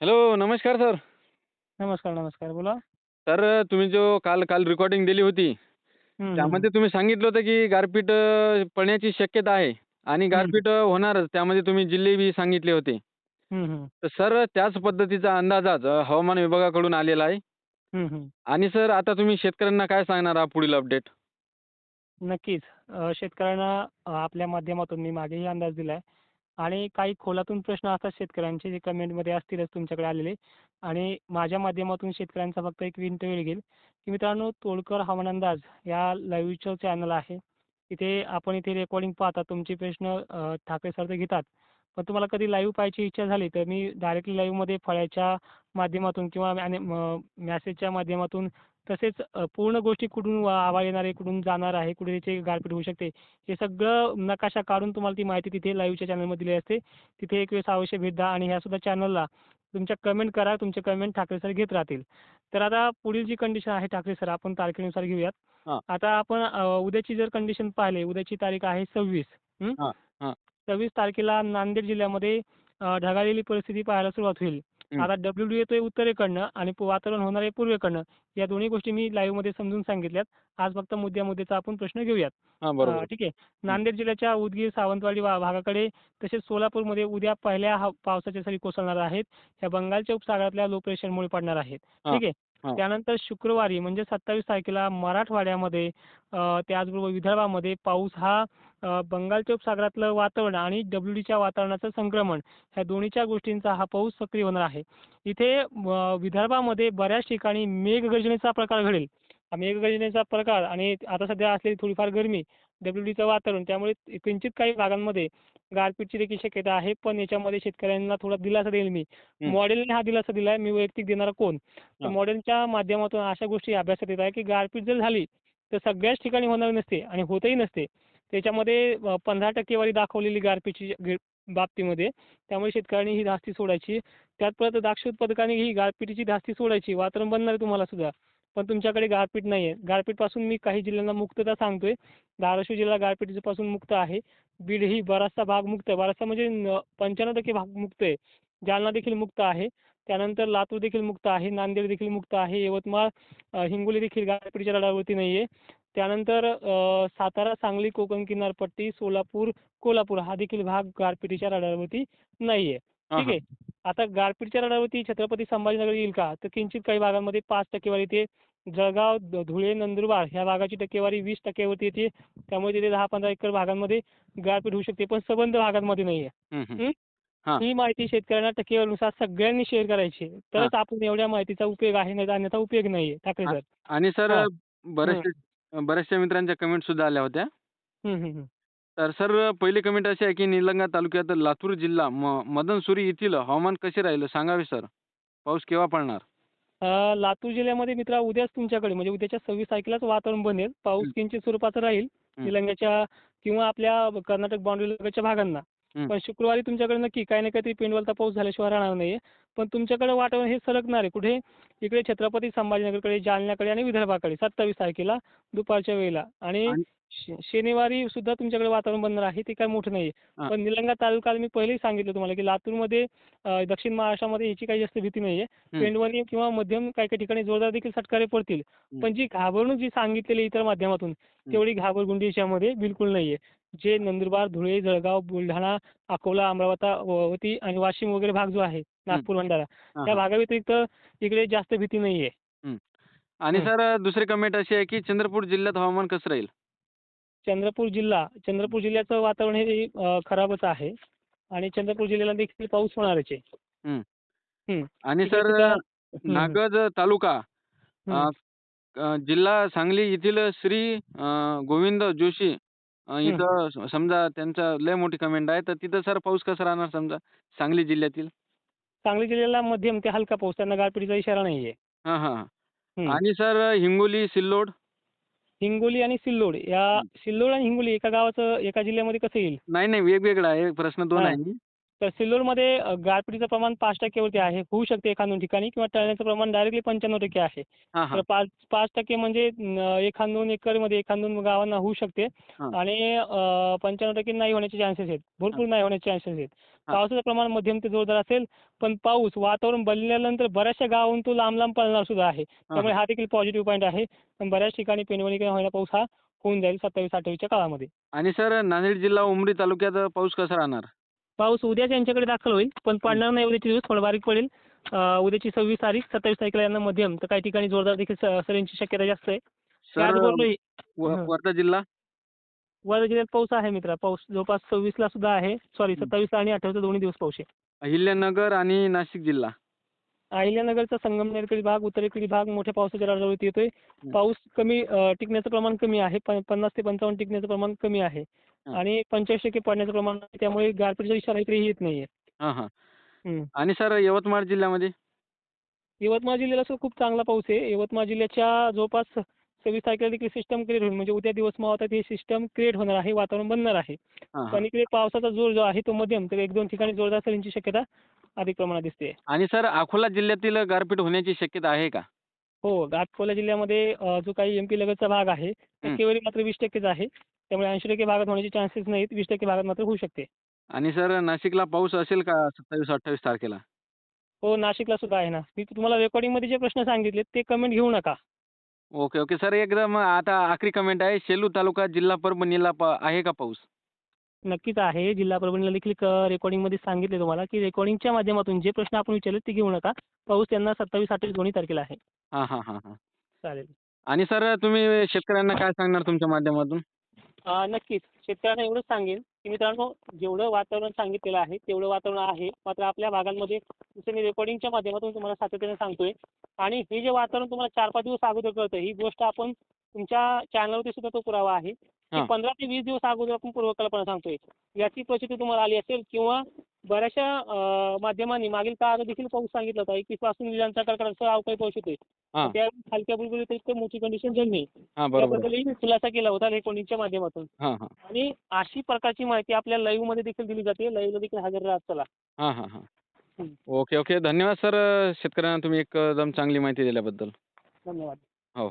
Hello नमस्कार sir. नमस्कार नमस्कार बोला. सर तुम्ही जो काल काल रेकॉर्डिंग दिली होती त्यामध्ये तुम्ही सांगितलं होतं की गारपीट पडण्याची शक्यता आहे आणि गारपीट होणारच त्यामध्ये तुम्ही जिल्हे बी सांगितले होते. तर सर त्याच पद्धतीचा अंदाज आज अ, हवामान विभागाकडून आलेला आहे. आणि सर आता तुम्ही शेतकऱ्यांना काय सांगणार आहात पुढील अपडेट नक्कीच. शेतकऱ्यांना आपल्या माध्यमातून मी मागेही अंदाज दिलाय. आणि काही खोलातून प्रश्न असतात शेतकऱ्यांचे जे कमेंटमध्ये असतीलच तुमच्याकडे आलेले. आणि माझ्या माध्यमातून शेतकऱ्यांचा फक्त एक विनंती घेईल. की मित्रांनो तोडकर हवामान अंदाज या लाईव्हचं चॅनल आहे. इथे आपण इथे रेकॉर्डिंग पाहता तुमचे प्रश्न ठाकरे सर ते घेतात. पण तुम्हाला कधी लाईव्ह पाहायची इच्छा झाली तर मी डायरेक्टली लाईव्हमध्ये फळ्याच्या माध्यमातून किंवा मॅसेजच्या माध्यमातून तसेच पूर्ण गोष्टी कुठून वा- आवाज येणार आहे कुठून जाणार आहे कुठे त्याची गारपीट होऊ शकते हे सगळं नकाशा काढून तुम्हाला ती माहिती तिथे लाईव्हच्या चॅनलमध्ये दिली असते तिथे एक वेळेस अवश्य भेट द्या आणि ह्या सुद्धा चॅनलला तुमच्या कमेंट करा तुमचे कमेंट ठाकरे सर घेत राहतील तर आता पुढील जी कंडिशन आहे ठाकरे सर आपण तारखेनुसार. घेऊयात आता आपण उद्याची जर कंडिशन पाहिली उद्याची तारीख आहे सव्वीस. सव्वीस तारखेला नांदेड जिल्ह्यामध्ये ढगाळलेली परिस्थिती पाहायला सुरुवात होईल. आता डब्ल्यू डी येतोय उत्तरेकडनं आणि वातावरण होणार आहे पूर्वेकडनं. या दोन्ही गोष्टी मी लाईव्हमध्ये समजून सांगितल्यात. आज फक्त मुद्द्या मुद्द्याचा आपण प्रश्न घेऊयात. ठीक आहे. नांदेड जिल्ह्याच्या उदगीर सावंतवाडी भागाकडे तसेच सोलापूरमध्ये उद्या पहिल्या पावसाच्या सरी कोसळणार आहेत. ह्या बंगालच्या उपसागरातल्या लो प्रेशरमुळे पडणार आहेत. ठीक आहे. हो. त्यानंतर शुक्रवारी म्हणजे सत्तावीस तारखेला मराठवाड्यामध्ये त्याचबरोबर विदर्भामध्ये पाऊस हा बंगालच्या उपसागरातलं वातावरण आणि डब्ल्यू डीच्या वातावरणाचं संक्रमण ह्या दोन्हीच्या गोष्टींचा हा पाऊस सक्रिय होणार आहे. इथे विदर्भामध्ये बऱ्याच ठिकाणी मेघगर्जनेचा प्रकार घडेल. मेघगर्जनेचा प्रकार आणि आता सध्या असलेली थोडीफार गरमी डब्ल्यू डीचं वातावरण त्यामुळे किंचित काही भागांमध्ये गारपीटची देखील शक्यता आहे. पण याच्यामध्ये शेतकऱ्यांना थोडा दिलासा देईल मी. मॉडेलने हा दिलासा दिलाय. मी वैयक्तिक देणारा कोण? तर. मॉडेलच्या माध्यमातून अशा गोष्टी अभ्यासात येत आहे की गारपीट जर झाली तर सगळ्याच ठिकाणी होणार नसते आणि होतही नसते. त्याच्यामध्ये पंधरा टक्केवारी दाखवलेली गारपीटची बाबतीमध्ये त्यामुळे शेतकऱ्यांनी ही धास्ती सोडायची. त्यात परत द्राक्ष उत्पादकांनी ही गारपिटीची धास्ती सोडायची. वातावरण बनणार आहे तुम्हाला सुद्धा. पण तुमच्याकडे गारपीट नाही आहे गारपीटपासून मी काही जिल्ह्यांना मुक्तता सांगतोय. धाराशिव जिल्हा गारपीटपासून मुक्त आहे. बीड ही बराचसा भाग मुक्त आहे. बराचसा म्हणजे पंच्याण्णव टक्के भाग मुक्त आहे. जालना देखील मुक्त आहे. त्यानंतर लातूर देखील मुक्त आहे. नांदेड देखील मुक्त आहे. यवतमाळ हिंगोली देखील गारपीटच्या रडावरती नाही आहे त्यानंतर सातारा सांगली कोकण किनारपट्टी सोलापूर कोल्हापूर हा देखील भाग गारपिटीच्या रडावरती नाही आहे ठीक आहे. आता गारपीटच्या रडावरती छत्रपती संभाजीनगर येईल का? तर किंचित काही भागांमध्ये पाच टक्केवारी येते. जळगाव धुळे नंदुरबार ह्या भागाची टक्केवारी वीस टक्क्यावरती येते. त्यामुळे तिथे दहा पंधरा एकर भागांमध्ये गारपीट होऊ शकते. पण सबंध भागांमध्ये नाही आहे. हं, माहिती शेतकऱ्यांना टक्केवारीनुसार सगळ्यांनी शेअर करायची तरच आपण एवढ्या माहितीचा उपयोग आहे नाही अन्यथा उपयोग नाही आहे. ठाकरे सर आणि सर. बरेचसे बऱ्याचशा मित्रांच्या कमेंट सुद्धा आल्या होत्या. तर सर पहिली कमेंट अशी आहे की निलंगा तालुक्यात लातूर जिल्हा म मदनसुरी येथील हवामान कसे राहील? सांगावे सर. पाऊस केव्हा पडणार? अ, लातूर जिल्ह्यामध्ये मित्रा उद्याच तुमच्याकडे म्हणजे उद्याच्या सव्वीस तारखेलाच वातावरण बनेल. पाऊस हं. किंचित स्वरूपाचा राहील. हं. निलंग्याच्या किंवा आपल्या कर्नाटक बाउंड्री लगतच्या भागांना. हं. पण शुक्रवारी तुमच्याकडे नक्की काही ना काहीतरी पेंडवलचा पाऊस झाल्याशिवाय राहणार नाही पण तुमच्याकडे वातावरण हे सरकणार आहे. कुठे? इकडे छत्रपती संभाजीनगरकडे जालन्याकडे आणि विदर्भाकडे सत्तावीस तारखेला दुपारच्या वेळेला. आणि शनिवारी सुद्धा तुमच्याकडे वातावरण बनणार आहे ते काय मोठं नाही हां. पण निलंगा तालुक्यात मी पहिलेही सांगितलं तुम्हाला की लातूरमध्ये दक्षिण महाराष्ट्रामध्ये याची काही जास्त भीती नाही आहे. पेंडवणी किंवा मध्यम काही काही ठिकाणी जोरदार देखील फटकारे पडतील. पण जी घाबरवणूक जी सांगितलेली इतर माध्यमातून तेवढी घाबरगुंडी याच्यामध्ये बिलकुल नाही आहे जे नंदुरबार धुळे जळगाव बुलढाणा अकोला अमरावती आणि वाशिम वगैरे भाग जो आहे नागपूर भंडारा त्या. भागाव्यतिरिक्त इकडे जास्त भीती नाही आहे आणि. सर दुसरी कमेंट अशी आहे की चंद्रपूर जिल्ह्यात हवामान कसं राहील चंद्रपूर जिल्हा चंद्रपूर जिल्ह्याचं वातावरण हे खराबच आहे. आणि चंद्रपूर जिल्ह्याला देखील पाऊस होणारच आहे. आणि सर. नागज तालुका जिल्हा सांगली येथील श्री गोविंद जोशी इथं समजा त्यांचा लय मोठी कमेंट आहे. तर तिथं सर पाऊस कसा राहणार समजा सांगली जिल्ह्यातील? सांगली जिल्ह्याला मध्यम ते हलका पाऊस. त्यांना गारपिटीचा इशारा नाही आहे हं. आणि सर हिंगोली सिल्लोड? हिंगोली आणि सिल्लोड या. सिल्लोड आणि हिंगोली एका गावाचं एका जिल्ह्यामध्ये कसं येईल नाही नाही वेगवेगळा आहे प्रश्न दोन. आहे तर सिल्लोडमध्ये गारपिटीचं प्रमाण पाच टक्क्यावरती आहे. होऊ शकते एखाद्या ठिकाणी किंवा टळण्याचं प्रमाण डायरेक्टली पंच्याण्णव टक्के आहे. हां तर पाच पाच टक्के म्हणजे न, एखाद दोन एकरमध्ये एखाद दोन गावांना होऊ शकते. हां. आणि पंच्याण्णव टक्के नाही होण्याचे चान्सेस आहेत. भरपूर नाही होण्याचे चान्सेस आहेत. हां. पावसाचं प्रमाण मध्यम ते जोरदार असेल पण पाऊस वातावरण बनल्यानंतर बऱ्याचशा गावाहून तो लांब लांब पडणार सुद्धा आहे. त्यामुळे हा. देखील पॉझिटिव्ह पॉईंट आहे. पण बऱ्याच ठिकाणी पेनवणी किंवा पाऊस हा होऊन जाईल सत्तावीस अठ्ठावीसच्या काळामध्ये. आणि सर नांदेड जिल्हा उमरी तालुक्यात पाऊस कसा राहणार? पाऊस उद्याच यांच्याकडे दाखल होईल पण पडणार नाही उद्याचे दिवस थोडा बारीक पडेल. उद्याची सव्वीस तारीख सत्तावीस तारखेला यांना मध्यम तर काही ठिकाणी जोरदार देखील सरींची शक्यता जास्त आहे. वर्धा जिल्हा? वर्धा जिल्ह्यात पाऊस आहे मित्रा पाऊस जवळपास सव्वीसला सुद्धा आहे. सॉरी सत्तावीसला आणि अठ्ठावीसला दोन्ही दिवस पाऊस आहे. अहिल्यानगर आणि नाशिक जिल्हा? अहिल्यानगरचा संगमनेरकडील भाग उत्तरेकडील भाग मोठ्या पावसाच्या राजवळीत येतोय. पाऊस कमी टिकण्याचं प्रमाण कमी आहे पन्नास ते पंचावन्न टिकण्याचं प्रमाण कमी आहे. आणि पंच्याऐंशी टक्के पडण्याचं प्रमाण आहे त्यामुळे गारपीटचा इशारा इकडेही येत नाहीये. हां हां. हं. आणि सर यवतमाळ जिल्ह्यामध्ये? यवतमाळ जिल्ह्याला सुद्धा खूप चांगला पाऊस आहे. यवतमाळ जिल्ह्याच्या जवळपास सव्वीस तारखेला देखील सिस्टम क्रिएट होईल. म्हणजे उद्या दिवस मावतात हे सिस्टम क्रिएट होणार आहे वातावरण बनणार आहे. हां पण इकडे पावसाचा जोर जो आहे तो मध्यम तर एक दोन ठिकाणी जोरदार सरींची शक्यता अधिक प्रमाणात दिसते. आणि सर अकोला जिल्ह्यातील गारपीट होण्याची शक्यता आहे का? हो अकोला जिल्ह्यामध्ये अं, जो काही एम पी लगतचा भाग आहे हं. टक्केवारी मात्र वीस टक्केच आहे. त्यामुळे ऐंशी टक्के भागात होण्याचे चान्सेस नाहीत वीस टक्के भागात मात्र होऊ शकते. आणि सर नाशिकला पाऊस असेल का सत्तावीस अठ्ठावीस तारखेला? हो नाशिकला सुद्धा आहे ना. मी तुम्हाला रेकॉर्डिंगमध्ये जे प्रश्न सांगितले ते कमेंट घेऊ नका. Okay okay. सर एकदम आता आखरी कमेंट आहे. सेलू तालुका जिल्हा परभणीला प- आहे का पाऊस? नक्कीच आहे. जिल्हा परभणीला देखील क- रेकॉर्डिंगमध्ये सांगितले तुम्हाला की रेकॉर्डिंगच्या माध्यमातून जे प्रश्न आपण विचारले ते घेऊ नका. पाऊस त्यांना सत्तावीस अठ्ठावीस दोन्ही तारखेला आहे. हां हां हां हां. चालेल. आणि सर तुम्ही शेतकऱ्यांना काय सांगणार तुमच्या माध्यमातून? नक्कीच. शेतकऱ्यांना एवढंच सांगेन की मित्रांनो जेवढं वातावरण सांगितलेलं आहे तेवढं वातावरण आहे. मात्र आपल्या भागांमध्ये जसं मी रेकॉर्डिंगच्या माध्यमातून तुम्हाला सातत्याने सांगतोय आणि हे जे वातावरण तुम्हाला चार पाच दिवस अगोदर कळतं ही गोष्ट आपण तुमच्या चॅनलवरती सुद्धा तो पुरावा आहे. पंधरा ते वीस दिवस अगोदर आपण पूर्वकल्पना सांगतोय. याची प्रचिती तुम्हाला आली असेल किंवा बऱ्याचशा माध्यमांनी मागील काळात देखील पाऊस सांगितला होता. एकवीसपासून विजांचा कडकडाट अवकाळी पाऊस येतोय. हां. त्या हलक्या बुलबुलीत इतकं मोठी कंडिशन झाली हां बरोबर. त्याबद्दलही मी खुलासा केला होता रेकॉर्डिंगच्या माध्यमातून. हां हां. आणि अशी प्रकारची माहिती आपल्या लाईव्हमध्ये देखील दिली जाते. लाईव्हला देखील हजर राहत चला. हां हां हां. हं. Okay okay. धन्यवाद सर. शेतकऱ्यांना तुम्ही एकदम चांगली माहिती दिल्याबद्दल. धन्यवाद. हो.